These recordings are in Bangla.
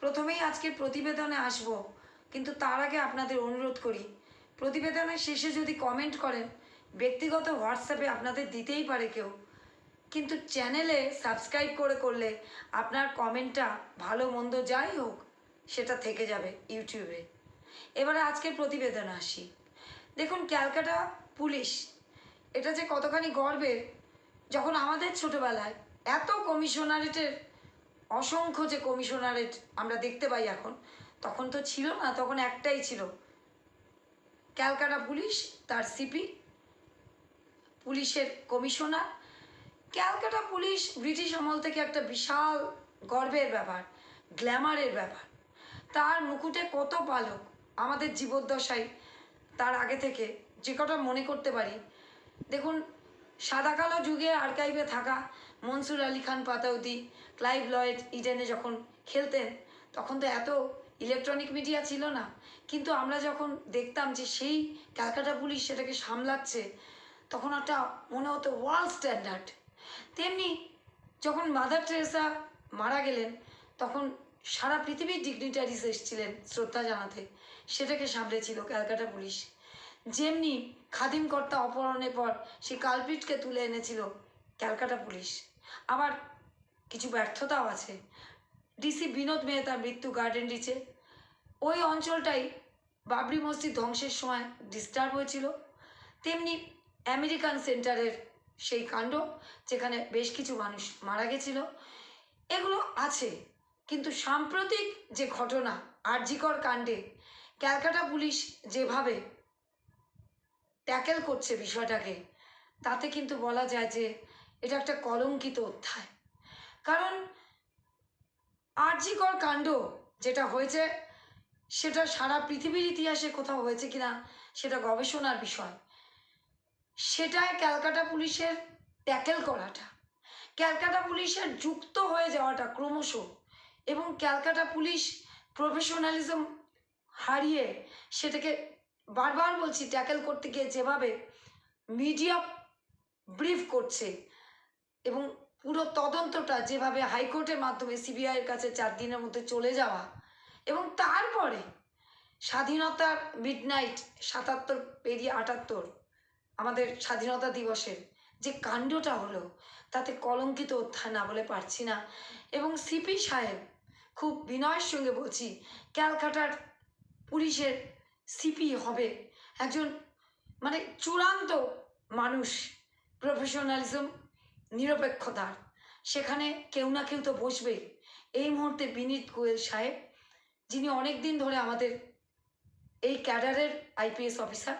প্রথমেই আজকের প্রতিবেদনে আসব, কিন্তু তার আগে আপনাদের অনুরোধ করি। প্রতিবেদনের শেষে যদি কমেন্ট করেন, ব্যক্তিগত হোয়াটসঅ্যাপে আপনাদের দিতেই পারে কেউ। কিন্তু চ্যানেলে সাবস্ক্রাইব করে করলে আপনার কমেন্টটা ভালো মন্দ যাই হোক, সেটা থেকে যাবে ইউটিউবে। এবারে আজকের প্রতিবেদনে আসি। দেখুন, ক্যালকাটা পুলিশ, এটা যে কতখানি গর্বের, যখন আমাদের ছোটবেলায় এত কমিশনারেটের অসংখ্য যে কমিশনারেট আমরা দেখতে পাই এখন, তখন তো ছিল না, তখন একটাই ছিল। ক্যালকাটা পুলিশ, তার সিপি পুলিশের কমিশনার। ক্যালকাটা পুলিশ ব্রিটিশ আমল থেকে একটা বিশাল গর্বের ব্যাপার, গ্ল্যামারের ব্যাপার। তার মুকুটে কত পালক আমাদের জীবদ্দশায় তার আগে থেকে, যে কটা মনে করতে পারি। দেখুন, সাদা কালো যুগে আর্কাইভে থাকা মনসুর আলী খান পাতাউদি ক্লাইভ লয়েড, ইডেনে যখন খেলতেন, তখন তো এত ইলেকট্রনিক মিডিয়া ছিল না। কিন্তু আমরা যখন দেখতাম যে সেই ক্যালকাটা পুলিশ সেটাকে সামলাচ্ছে, তখন একটা মনে হতো ওয়ার্ল্ড স্ট্যান্ডার্ড তেমনি যখন মাদার টেরেসা মারা গেলেন, তখন সারা পৃথিবীর ডিগনিটারিজ এসেছিলেন শ্রদ্ধা জানাতে, সেটাকে সামলেছিল ক্যালকাটা পুলিশ। যেমনি খাদিম কর্তা অপহরণের পর সেই কালপিটকে তুলে এনেছিল ক্যালকাটা পুলিশ। আবার কিছু ব্যর্থতাও আছে। ডিসি বিনোদ মেহতার মৃত্যু গার্ডেন রিচে। ওই অঞ্চলটাই বাবরি মসজিদ ধ্বংসের সময় ডিস্টার্ব হয়েছিল। তেমনি আমেরিকান সেন্টারের সেই কাণ্ড, যেখানে বেশ কিছু মানুষ মারা গেছিল। এগুলো আছে, কিন্তু সাম্প্রতিক যে ঘটনা, আরজিকর কাণ্ডে ক্যালকাটা পুলিশ যেভাবে ট্যাকেল করছে বিষয়টাকে, তাতে কিন্তু বলা যায় যে এটা একটা কলঙ্কিত অধ্যায়। কারণ আরজিকর কাণ্ড যেটা হয়েছে, সেটা সারা পৃথিবীর ইতিহাসে কোথাও হয়েছে কিনা, সেটা গবেষণার বিষয়। সেটায় ক্যালকাটা পুলিশের ট্যাকেল করাটা, ক্যালকাটা পুলিশের যুক্ত হয়ে যাওয়াটা ক্রমশ, এবং ক্যালকাটা পুলিশ প্রফেশনালিজম হারিয়ে সেটাকে বারবার বলছি ট্যাকেল করতে গিয়ে যেভাবে মিডিয়া ব্রিফ করছে এবং পুরো তদন্তটা যেভাবে হাইকোর্টের মাধ্যমে সিবিআইয়ের কাছে চার দিনের মধ্যে চলে যাওয়া এবং তারপরে স্বাধীনতার মিডনাইট সাতাত্তর পেরিয়ে আটাত্তর আমাদের স্বাধীনতা দিবসের যে কাণ্ডটা হলো, তাতে কলঙ্কিত অধ্যায় না বলে পারছি না। এবং সিপি সাহেব খুব বিনয়ের সঙ্গে বলছি, ক্যালকাটার পুলিশের সিপি হবে একজন মানে চূড়ান্ত মানুষ প্রফেশনালিজম নিরপেক্ষতার সেখানে কেউ না কেউ তো বসবেই। এই মুহূর্তে বিনীত গোয়েল সাহেব, যিনি অনেক দিন ধরে আমাদের এই ক্যাডারের আইপিএস অফিসার,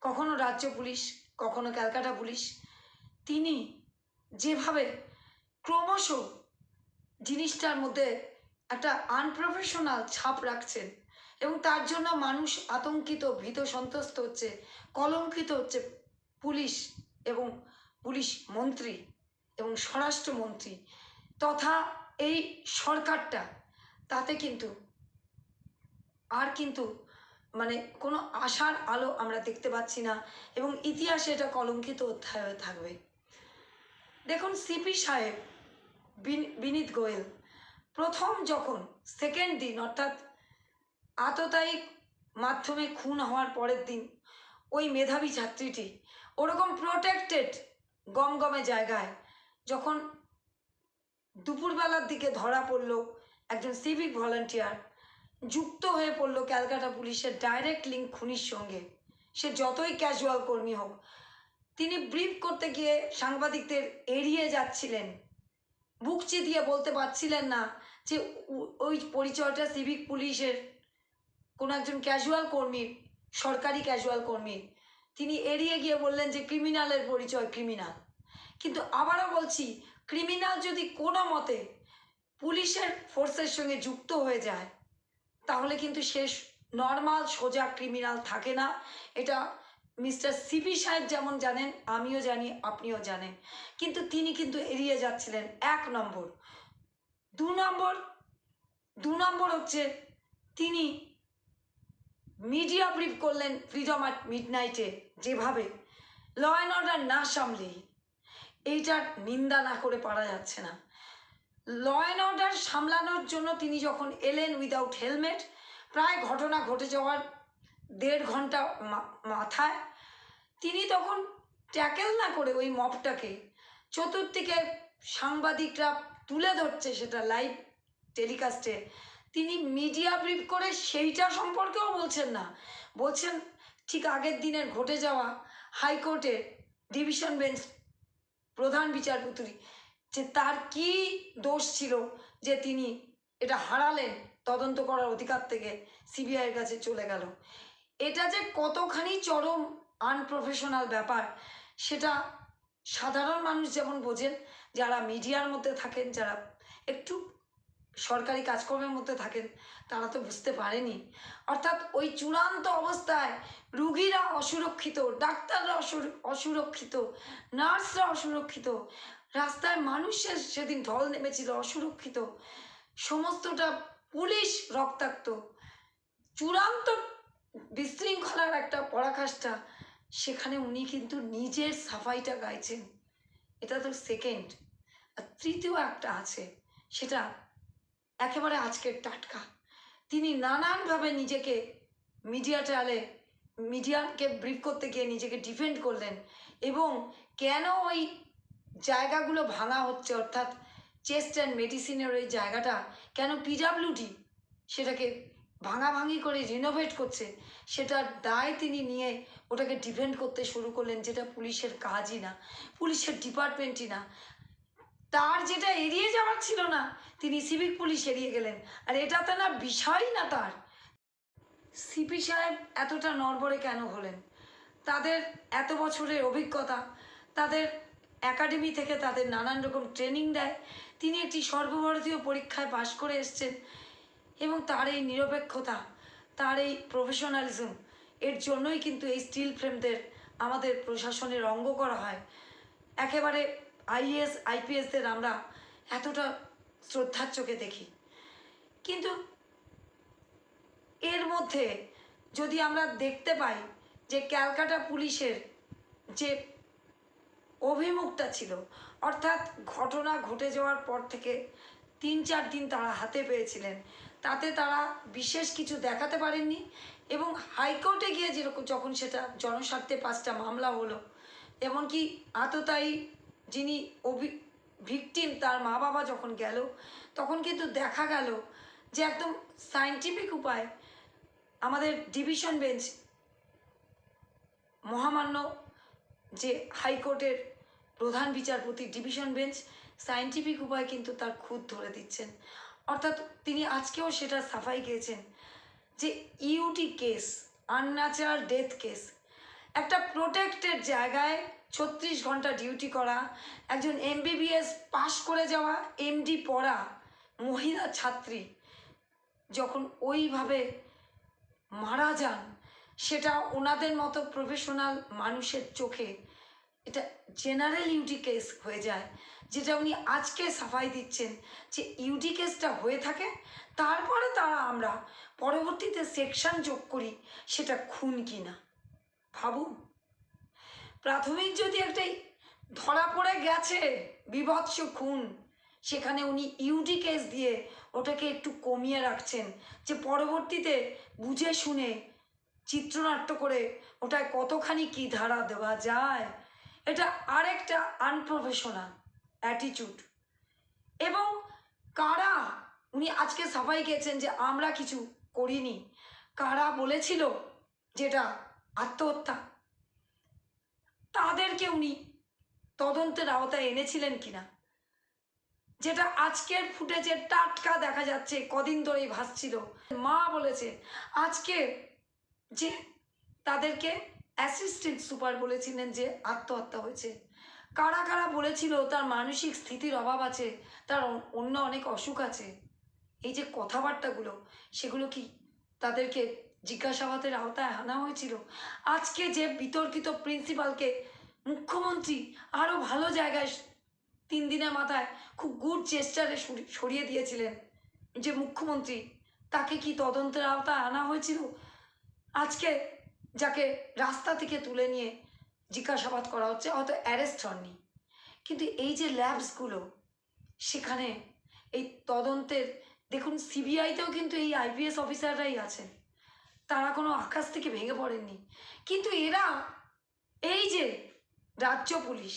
কখনো রাজ্য পুলিশ, কখনো ক্যালকাটা পুলিশ, তিনি যেভাবে ক্রমশ জিনিসটার মধ্যে একটা আনপ্রফেশনাল ছাপ রাখছেন এবং তার জন্য মানুষ আতঙ্কিত, ভীত, সন্ত্রস্ত হচ্ছে, কলঙ্কিত হচ্ছে পুলিশ এবং পুলিশ মন্ত্রী এবং স্বরাষ্ট্রমন্ত্রী তথা এই সরকারটা, তাতে কিন্তু আর কিন্তু মানে কোনো আশার আলো আমরা দেখতে পাচ্ছি না এবং ইতিহাসে এটা কলঙ্কিত অধ্যায় হয়ে থাকবে। দেখুন সিপি সাহেব বিনীত গোয়েল, প্রথম যখন সেকেন্ড দিন অর্থাৎ আততায়িক মাধ্যমে খুন হওয়ার পরের দিন ওই মেধাবী ছাত্রীটি ওরকম প্রোটেক্টেড গমগমে জায়গায় যখন দুপুরবেলার দিকে ধরা পড়ল একজন সিভিক ভলান্টিয়ার যুক্ত হয়ে পড়ল ক্যালকাটা পুলিশের ডাইরেক্ট লিঙ্ক খুনির সঙ্গে। সে যতই ক্যাজুয়াল কর্মী হোক, তিনি ব্রিফ করতে গিয়ে সাংবাদিকদের এড়িয়ে যাচ্ছিলেন। বুক চিতিয়ে বলতে পারছিলেন না যে ওই পরিচয়টা সিভিক পুলিশের। কোনো একজন ক্যাজুয়াল কর্মীর, সরকারি ক্যাজুয়াল কর্মীর। তিনি এড়িয়ে গিয়ে বললেন যে ক্রিমিনালের পরিচয় ক্রিমিনাল কিন্তু আবারও বলছি ক্রিমিনাল যদি কোনো মতে পুলিশের ফোর্সের সঙ্গে যুক্ত হয়ে যায়, তাহলে কিন্তু সে নর্মাল সোজা ক্রিমিনাল থাকে না। এটা মিস্টার সিপি সাহেব যেমন জানেন, আমিও জানি, আপনিও জানেন। কিন্তু তিনি কিন্তু এড়িয়ে যাচ্ছিলেন এক নম্বর। দু নম্বর দু নম্বর হচ্ছে তিনি মিডিয়া ব্রিফ করলেন ফ্রিডম অ্যাট মিড নাইটে যেভাবে ল অ্যান্ড অর্ডার না সামলেই। এইটার নিন্দা না করে পারা যাচ্ছে না। ল অ্যান্ড অর্ডার সামলানোর জন্য তিনি যখন এলেন উইদাউট হেলমেট প্রায় ঘটনা ঘটে যাওয়ার দেড় ঘণ্টা মাথায়, তিনি তখন ট্যাকেল না করে ওই মপটাকে চতুর্দিকে সাংবাদিকরা তুলে ধরছে সেটা লাইভ টেলিকাস্টে তিনি মিডিয়া ব্রিফ করে সেইটা সম্পর্কেও বলছেন না। বলছেন, ঠিক আগের দিনের ঘটে যাওয়া হাইকোর্টে ডিভিশন বেঞ্চ প্রধান বিচারপতি, যে তার কি দোষ ছিল যে তিনি এটা হারালেন, তদন্ত করার অধিকার থেকে সিবিআইয়ের কাছে চলে গেল। এটা যে কতখানি চরম আনপ্রফেশনাল ব্যাপার, সেটা সাধারণ মানুষ যেমন বোঝেন, যারা মিডিয়ার মধ্যে থাকেন, যারা একটু সরকারি কাজকর্মের মধ্যে থাকেন, তারা তো বুঝতে পারেনি। অর্থাৎ ওই চূড়ান্ত অবস্থায় রুগীরা অসুরক্ষিত, ডাক্তাররা অসুর- অসুরক্ষিত, নার্সরা অসুরক্ষিত, রাস্তায় মানুষের সেদিন ঢল নেমেছিল অসুরক্ষিত, সমস্তটা পুলিশ রক্তাক্ত। চূড়ান্ত বিশৃঙ্খলার একটা পরাকাষ্ঠা, সেখানে উনি কিন্তু নিজের সাফাইটা গাইছেন। এটা তো সেকেন্ড আর তৃতীয় একটা আছে, সেটা একেবারে আজকের টাটকা। তিনি নানানভাবে নিজেকে মিডিয়া ট্রায়ালে, মিডিয়াকে ব্রিফ করতে গিয়ে নিজেকে ডিফেন্ড করলেন এবং কেন ওই জায়গাগুলো ভাঙা হচ্ছে, অর্থাৎ চেস্ট অ্যান্ড মেডিসিনের ওই জায়গাটা, কেন পিডাব্লিউডি সেটাকে ভাঙাভাঙি করে রিনোভেট করছে, সেটার দায় তিনি নিয়ে ওটাকে ডিফেন্ড করতে শুরু করলেন, যেটা পুলিশের কাজই না। পুলিশের ডিপার্টমেন্টই না। তার যেটা এড়িয়ে যাওয়ার ছিল না, তিনি সিভিক পুলিশ এড়িয়ে গেলেন। আর এটা তো না বিষয় না তার। সিপি সাহেব এতটা নড়বড়ে কেন হলেন? তাদের এত বছরের অভিজ্ঞতা, তাদের একাডেমি থেকে তাদের নানান রকম ট্রেনিং দেয়, তিনি একটি সর্বভারতীয় পরীক্ষায় পাশ করে এসছেন এবং তার এই নিরপেক্ষতা, তার এই প্রফেশনালিজম এর জন্যই কিন্তু এই স্টিল ফ্রেমদের আমাদের প্রশাসনের অঙ্গ করা হয়। একেবারে আইএস আইপিএসদের আমরা এতটা শ্রদ্ধার চোখে দেখি। কিন্তু এর মধ্যে যদি আমরা দেখতে পাই যে ক্যালকাটা পুলিশের যে অভিমুখটা ছিল, অর্থাৎ ঘটনা ঘটে যাওয়ার পর থেকে তিন চার দিন তারা হাতে পেয়েছিলেন, তাতে তারা বিশেষ কিছু দেখাতে পারেননি এবং হাইকোর্টে গিয়ে যেরকম যখন সেটা জনস্বার্থে পাঁচটা মামলা হলো, এমনকি আততায়ী যিনি অভি, ভিকটিম তার মা বাবা যখন গেল, তখন কিন্তু দেখা গেল যে একদম সায়েন্টিফিক উপায় আমাদের ডিভিশন বেঞ্চ মহামান্য যে হাইকোর্টের প্রধান বিচারপতি ডিভিশন বেঞ্চ সায়েন্টিফিক উপায় কিন্তু তার খুদ ধরে দিচ্ছেন। অর্থাৎ তিনি আজকেও সেটা সাফাই গিয়েছেন যে UT case unnatural death case একটা প্রোটেক্টেড জায়গায় ছত্রিশ ঘণ্টা ডিউটি করা, একজন এমবিবিএস পাশ করে যাওয়া এমডি পড়া, মহিলা ছাত্রী, যখন ওইভাবে মারা যান, সেটা ওনাদের মতো প্রফেশনাল মানুষের চোখে এটা জেনারেল ইউটি কেস হয়ে যায়, যেটা উনি আজকে সাফাই দিচ্ছেন যে ইউটি কেসটা হয়ে থাকে, তারপরে তারা আমরা পরবর্তীতে সেকশন যোগ করি, সেটা খুন কিনা। ভাবুন। প্রাথমিক যদি একটা ধরা পড়ে গেছে বিভৎস খুন, সেখানে উনি ইউডি কেস দিয়ে ওটাকে একটু কমিয়ে রাখছেন, যে পরবর্তীতে বুঝে শুনে চিত্রনাট্য করে ওটায় কতখানি কি ধারা দেওয়া যায়, এটা আরেকটা আনপ্রফেশনাল অ্যাটিটিউড এবং কারা, উনি আজকে সবাই গেছেন যে আমরা কিছু করিনি, কারা বলেছিল যেটা আত্মহত্যা। তাদেরকে উনি তদন্তের আওতায় এনেছিলেন কিনা? যেটা আজকের ফুটেজে টাটকা দেখা যাচ্ছে, কদিন ধরেই ভাসছিল। মা বলেছে, আজকে যে তাদেরকে অ্যাসিস্ট্যান্ট সুপার বলেছিলেন যে আত্মহত্যা হয়েছে। কারা কারা বলেছিল, তার মানসিক স্থিতির অভাব আছে, তার অন্য অনেক অসুখ আছে। এই যে কথাবার্তাগুলো, সেগুলো কি তাদেরকে জিজ্ঞাসাবাদের আওতায় আনা হয়েছিল। আজকে যে বিতর্কিত প্রিন্সিপালকে মুখ্যমন্ত্রী আরও ভালো জায়গায় তিন দিনের মাথায় খুব গুড চেষ্টারে সরিয়ে দিয়েছিলেন যে মুখ্যমন্ত্রী, তাকে কি তদন্তের আওতায় আনা হয়েছিল? আজকে যাকে রাস্তা থেকে তুলে নিয়ে জিজ্ঞাসাবাদ করা হচ্ছে, হয়তো অ্যারেস্ট হননি। কিন্তু এই যে ল্যাবসগুলো, সেখানে এই তদন্তের, দেখুন, সিবিআইতেও কিন্তু এই আইপিএস অফিসাররাই আছেন। তারা কোনো আকাশ থেকে ভেঙে পড়েননি। কিন্তু এরা এই যে রাজ্য পুলিশ,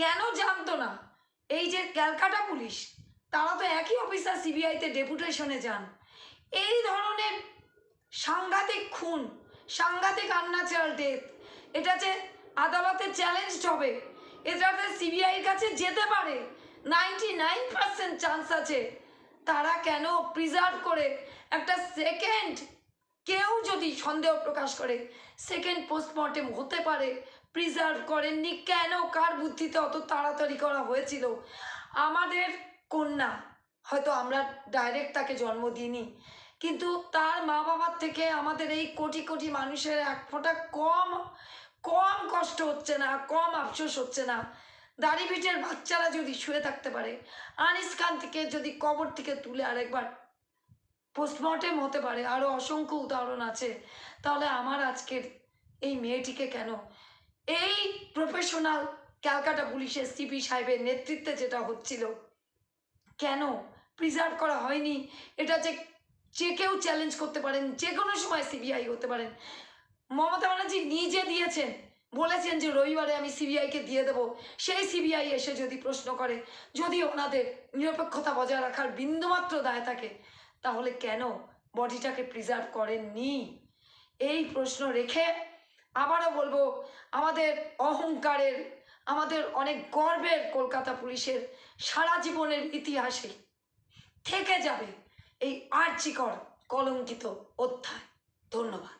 কেন জানতো না? এই যে ক্যালকাটা পুলিশ, তারা তো একই অফিসার সিবিআইতে ডেপুটেশনে যান। এই ধরনের সাংঘাতিক খুন, সাংঘাতিক আনন্যাচারাল ডেথ, এটা যে আদালতে চ্যালেঞ্জ হবে এটাতে সিবিআইয়ের কাছে যেতে পারে, নাইনটি নাইন পার্সেন্ট চান্স আছে, তারা কেন প্রিজার্ভ করে একটা সেকেন্ড কেউ যদি সন্দেহ প্রকাশ করে সেকেন্ড পোস্টমর্টেম হতে পারে প্রিজার্ভ করেননি কেন? কার বুদ্ধিতে অত তাড়াতাড়ি করা হয়েছিল? আমাদের কন্যা, হয়তো আমরা ডাইরেক্ট তাকে জন্ম দিইনি, কিন্তু তার মা বাবার থেকে আমাদের এই কোটি কোটি মানুষের এক ফোঁটা কম কম কষ্ট হচ্ছে না, কম আফসোস হচ্ছে না। দাড়ি ভিটের বাচ্চারা যদি শুয়ে থাকতে পারে, আনিস খান থেকে যদি কবর থেকে তুলে আরেকবার পোস্টমর্টেম হতে পারে আরও অসংখ্য উদাহরণ আছে। তাহলে আমার আজকের এই মেয়েটিকে কেন? এই প্রফেশনাল ক্যালকাটা পুলিশের সিপি সাহেবের নেতৃত্বে যেটা হচ্ছিল, কেন প্রিজার্ভ করা হয়নি? এটা যে যে কেউ চ্যালেঞ্জ করতে পারেন, যে কোনো সময় সিবিআই হতে পারেন। মমতা ব্যানার্জি নিজে দিয়েছেন, বলেছেন যে রবিবারে আমি সিবিআইকে দিয়ে দেবো। সেই সিবিআই এসে যদি প্রশ্ন করে, যদি ওনাদের নিরপেক্ষতা বজায় রাখার বিন্দুমাত্র দায় থাকে তাহলে কেন বডিটাকে প্রিজার্ভ করেননি? এই প্রশ্ন রেখে আবারও বলব, আমাদের অহংকারের, আমাদের অনেক গর্বের কলকাতা পুলিশের সারা জীবনের ইতিহাসে থেকে যাবে এই আর্চিকর কলঙ্কিত অধ্যায়। ধন্যবাদ।